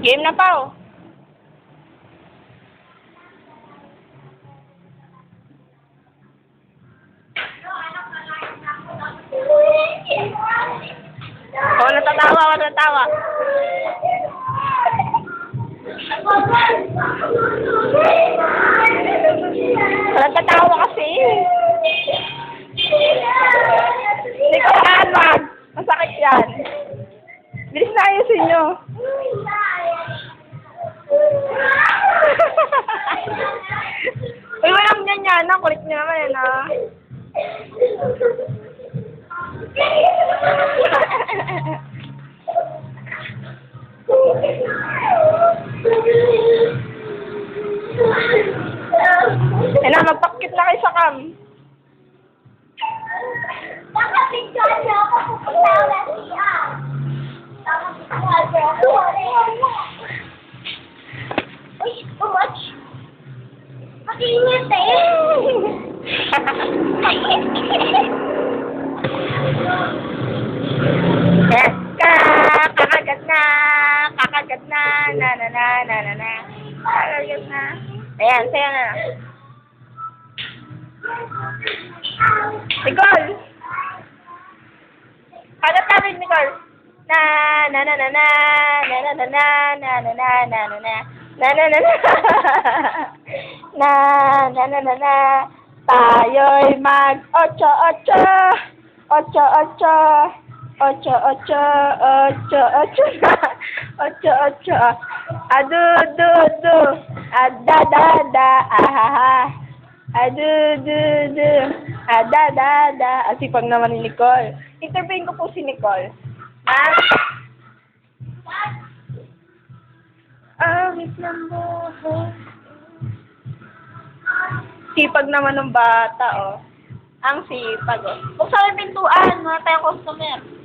Game na pa, oh. Oh, natatawa, oh, natatawa. Natatawa kasi. Hindi ko wag. Masakit yan. Bilis na ayusin nyo. ano, kulit niyo eh, naman, ano? Ano, magpakit na kayo sa cam. Baka bigyan niya ako. Makiinit Yes, ka, kakagat na, kakagat na, na na na na na na, kakagat na. Ayan, saya na. Nicole! Kagat namin, Nicole! Na na na na na na na na na na na na na na na na na na. Na na na na na. Tayo'y mag ocho. Ocho ocho. Ocho ocho ocho ocho. Ocho ocho. Ocho adu du du ada da da ahaha. Adu du du ada da da asipag naman ni Nicole. Interviewin ko po si Nicole. Ah, lang mo. Sipag naman ng bata, oh. Ang sipag, oh. Buksan yung pintuan, mga tayong customer.